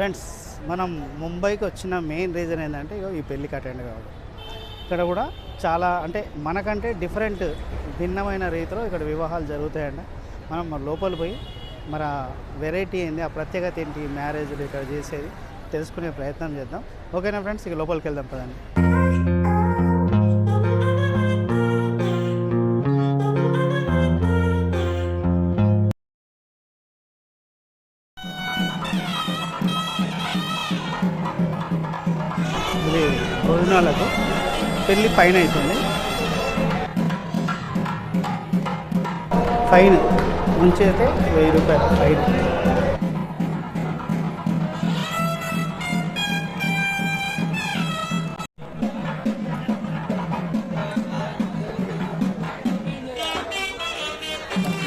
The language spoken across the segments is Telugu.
ఫ్రెండ్స్ మనం ముంబైకి వచ్చిన మెయిన్ రీజన్ ఏంటంటే ఇగో ఈ పెళ్ళికి అటెండ్ కావడం. ఇక్కడ కూడా చాలా అంటే మనకంటే డిఫరెంట్ భిన్నమైన రీతిలో ఇక్కడ వివాహాలు జరుగుతాయండి. మనం మరి లోపల పోయి మన వెరైటీ ఏంటి ఆ ప్రత్యేకత ఏంటి మ్యారేజ్లు ఇక్కడ చేసేది తెలుసుకునే ప్రయత్నం చేద్దాం. ఓకేనా ఫ్రెండ్స్? ఇక లోపలికి వెళ్దాం పదండి. భోజనాలకు పెళ్ళి ఫైన్ అవుతుంది. ఫైన్ ముంచి అయితే వెయ్యి రూపాయలు ఫైన్.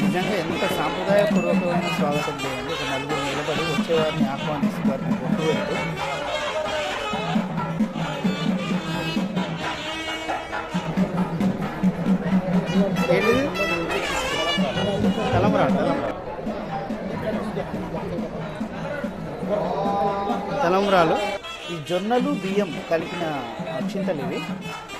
నిజంగా ఎంత సాంప్రదాయపూర్వకమైన స్వాగతం చేయండి. ఒక నలుగురు నిలబడి వచ్చేవారిని ఆహ్వానిస్తారు. కొట్టు ఏంటిది తలమురాలు. ఈ జొన్నలు బియ్యం కలిపిన చింతలు ఇవి.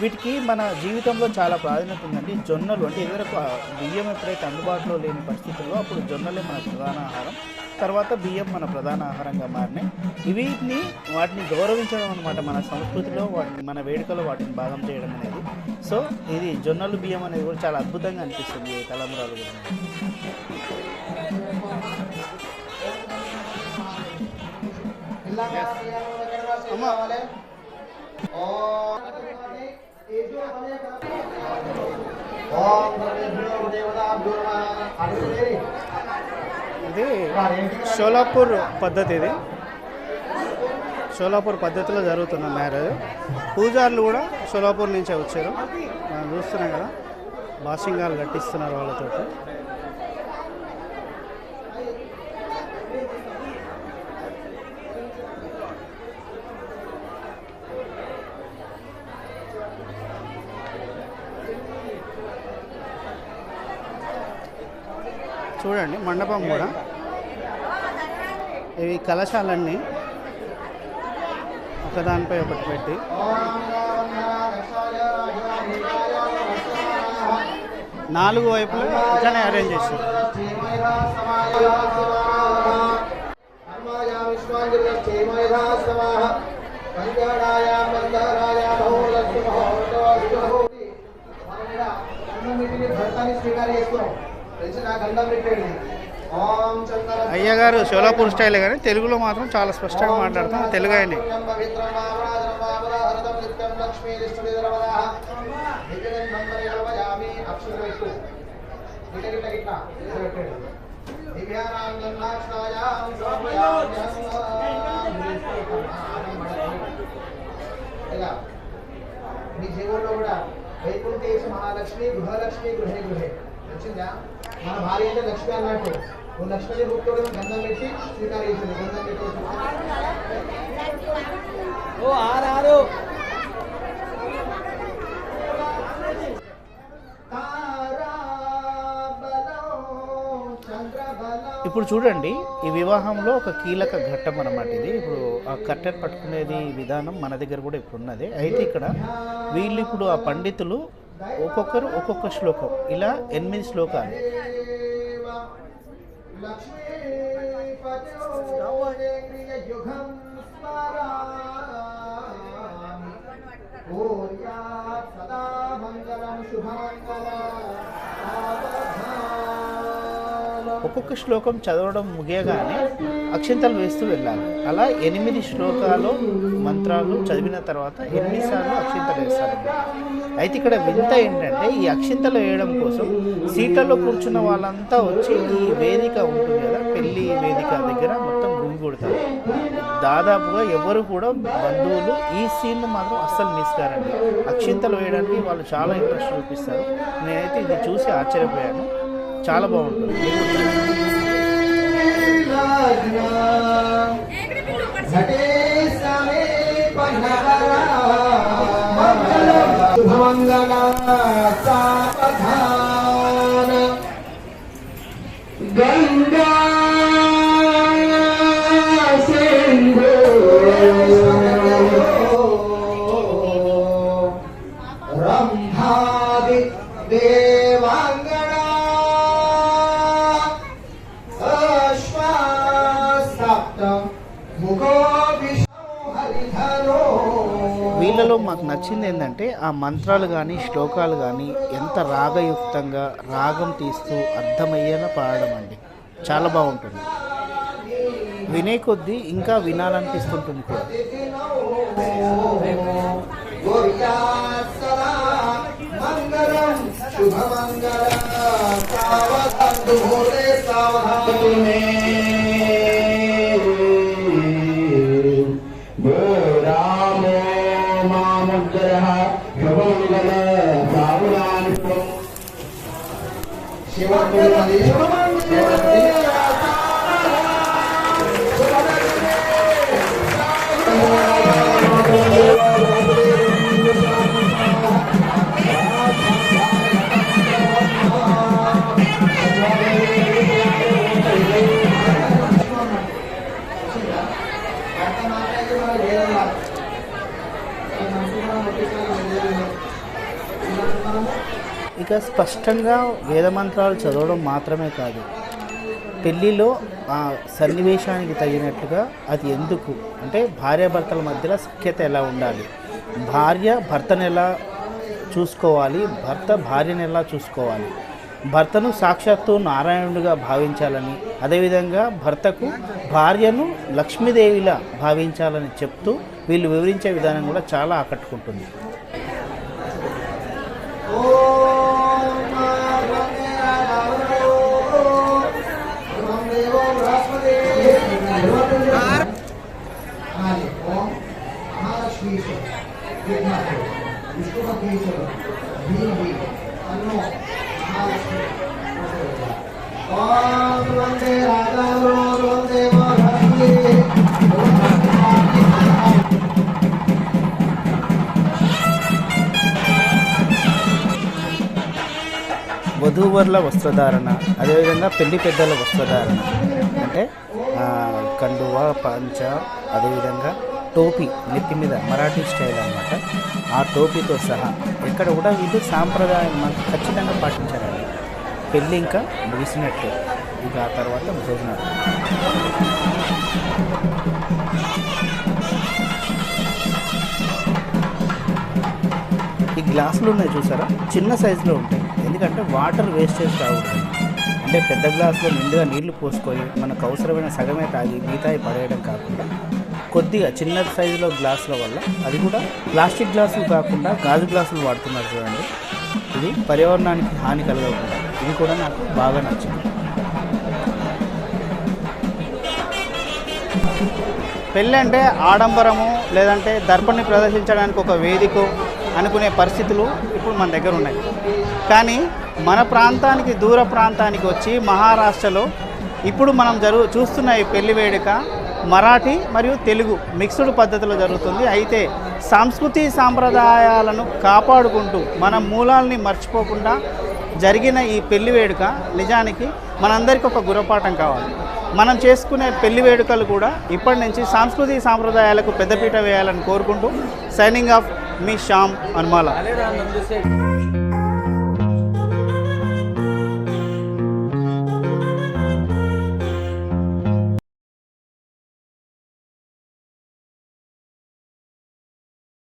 వీటికి మన జీవితంలో చాలా ప్రాధాన్యత ఉందండి. జొన్నలు అంటే ఇదివరకు బియ్యం ఎప్పుడైతే అందుబాటులో లేని పరిస్థితుల్లో అప్పుడు జొన్నలే మన ప్రధాన ఆహారం. తర్వాత బియ్యం మన ప్రధాన ఆహారంగా మారినాయి. వీటిని వాటిని గౌరవించడం అనమాట మన సంస్కృతిలో వాటిని మన వేడుకలో వాటిని భాగం చేయడం అనేది. సో ఇది జొన్నలు బియ్యం అనేది కూడా చాలా అద్భుతంగా అనిపిస్తుంది ఈ తలంబరాలు కూడా. అమ్మా ఇది షోలాపూర్ పద్ధతి ఇది. షోలాపూర్ పద్ధతిలో జరుగుతున్న మ్యారేజ్. పూజారులు కూడా షోలాపూర్ నుంచే వచ్చారు. మనం చూస్తున్నాం కదా బాసింగాలు కట్టిస్తున్నారు వాళ్ళతో. చూడండి మండపం కూడా. ఇవి కలశాలన్నీ ఒకదానిపై ఒకటి పెట్టి. నాలుగు వైపులు ఇట్లానే అరేంజ్ చేశారు. స్వీకారం చేస్తున్నాం గంధం పెట్టేది అయ్యగారు సోలాపూర్ స్టైలే కానీ తెలుగులో మాత్రం చాలా స్పష్టంగా మాట్లాడతాం. తెలుగు ఆయన. మీ జీవుల్లో కూడా వైకుంఠేశ మహాలక్ష్మి గృహలక్ష్మి గృహే గృహే. వచ్చిందా మన భార్య అంటే లక్ష్మి అన్నట్టు. ఓ లక్ష్మీ గుర్తుడు గంధం పెట్టి స్వీకరించింది గంధం పెట్టి ఓ ఆరారు ఇప్పుడు చూడండి ఈ వివాహంలో ఒక కీలక ఘట్టం అనమాట ఇది. ఇప్పుడు ఆ కట్టెన్ పట్టుకునేది విధానం మన దగ్గర కూడా ఇప్పుడు ఉన్నది. అయితే ఇక్కడ వీళ్ళు ఇప్పుడు ఆ పండితులు ఒక్కొక్కరు ఒక్కొక్క శ్లోకం. ఇలా ఎనిమిది శ్లోకాలు. ఒక్కొక్క శ్లోకం చదవడం ముగియగానే అక్షింతలు వేస్తూ వెళ్ళాలి. అలా ఎనిమిది శ్లోకాలు మంత్రాలు చదివిన తర్వాత ఎన్నిసార్లు అక్షింతలు వేస్తారు అయితే ఇక్కడ వింత ఏంటంటే ఈ అక్షింతలు వేయడం కోసం సీట్లలో కూర్చున్న వాళ్ళంతా వచ్చి ఈ వేదిక ఉంటుంది కదా పెళ్ళి వేదిక దగ్గర మొత్తం గుమిగూడతారు దాదాపుగా ఎవరు కూడా బంధువులు ఈ సీన్ను మాత్రం అస్సలు మిస్ కారండి. అక్షింతలు వేయడానికి వాళ్ళు చాలా ఇంట్రెస్ట్ చూపిస్తారు. నేనైతే ఇది చూసి ఆశ్చర్యపోయాను. చాలా బాగుంటుంది. शुभमङ्गलाचा पधान गङ्गा सिन्धो रम्भादि देव। వీళ్ళలో మాకు నచ్చింది ఏంటంటే ఆ మంత్రాలు కానీ శ్లోకాలు కానీ ఎంత రాగయుక్తంగా రాగం తీస్తూ అర్థమయ్యేలా పాడడం అండి. చాలా బాగుంటుంది. వినే కొద్దీ ఇంకా వినాలనిపిస్తుంటుంది కూడా. శుభమంగళం. ఇంకా స్పష్టంగా వేదమంత్రాలు చదవడం మాత్రమే కాదు. పెళ్ళిలో ఆ సన్నివేశానికి తగినట్టుగా అది ఎందుకు? అంటే భార్యాభర్తల మధ్యలో సఖ్యత ఎలా ఉండాలి? భార్య భర్తను ఎలా చూసుకోవాలి? భర్త భార్యను ఎలా చూసుకోవాలి? భర్తను సాక్షాత్తు నారాయణుడిగా భావించాలని అదేవిధంగా భర్తకు భార్యను లక్ష్మీదేవిలా భావించాలని చెప్తూ వీళ్ళు వివరించే విధానం కూడా చాలా ఆకట్టుకుంటుంది ఓం వందే రాఘవో ఓం దేవో బృహస్పతి ఆది ఓం మహాలక్ష్మీశ్వర విఘ్నాథ విష్ణుపతీశ్వర భీమి అన్నో మహాలక్ష్మి ఓం వందే రాఘవో ఓం దేవో బృహస్పతి వధూవరుల వస్త్రధారణ అదేవిధంగా పెళ్ళి పెద్దల వస్త్రధారణ. అంటే కండువ పంచ అదేవిధంగా టోపీ నెత్తి మీద మరాఠీ స్టైల్ అనమాట ఆ టోపీతో సహా ఇక్కడ కూడా వీళ్ళు సాంప్రదాయం మనకు ఖచ్చితంగా పాటించారండి. పెళ్ళి ఇంకా ముగిసినట్టు. ఇక ఆ తర్వాత భోజనాలు. ఈ గ్లాసులు ఉన్నాయి చూసారా? చిన్న సైజులో ఉంటాయి. ఎందుకంటే వాటర్ వేస్టేజ్ రాకూడదు. అంటే పెద్ద గ్లాసులో నిండుగా నీళ్ళు పోసుకొని మనకు అవసరమైన సగమే తాగి మిగతాయి పడేయడం కాకుండా కొద్దిగా చిన్న సైజులో గ్లాసుల వల్ల అది కూడా ప్లాస్టిక్ గ్లాసులు కాకుండా గాజు గ్లాసులు వాడుతున్నారు చూడండి. ఇది పర్యావరణానికి హాని కలగకుండా. ఇది కూడా నాకు బాగా నచ్చింది. పెళ్ళి అంటే ఆడంబరము లేదంటే దర్పణ్ణి ప్రదర్శించడానికి ఒక వేదిక అనుకునే పరిస్థితులు ఇప్పుడు మన దగ్గర ఉన్నాయి. కానీ మన ప్రాంతానికి దూర ప్రాంతానికి వచ్చి మహారాష్ట్రలో ఇప్పుడు మనం జరుగు చూస్తున్న ఈ పెళ్ళి వేడుక మరాఠీ మరియు తెలుగు మిక్స్డ్ పద్ధతిలో జరుగుతుంది. అయితే సంస్కృతి సాంప్రదాయాలను కాపాడుకుంటూ మన మూలాల్ని మర్చిపోకుండా జరిగిన ఈ పెళ్ళి వేడుక నిజానికి మనందరికీ ఒక గురపాఠం కావాలి. మనం చేసుకునే పెళ్ళి వేడుకలు కూడా ఇప్పటి నుంచి సాంస్కృతిక సాంప్రదాయాలకు పెద్దపీట వేయాలని కోరుకుంటూ సైనింగ్ ఆఫ్ మీ శ్యామ్ అనుమాల.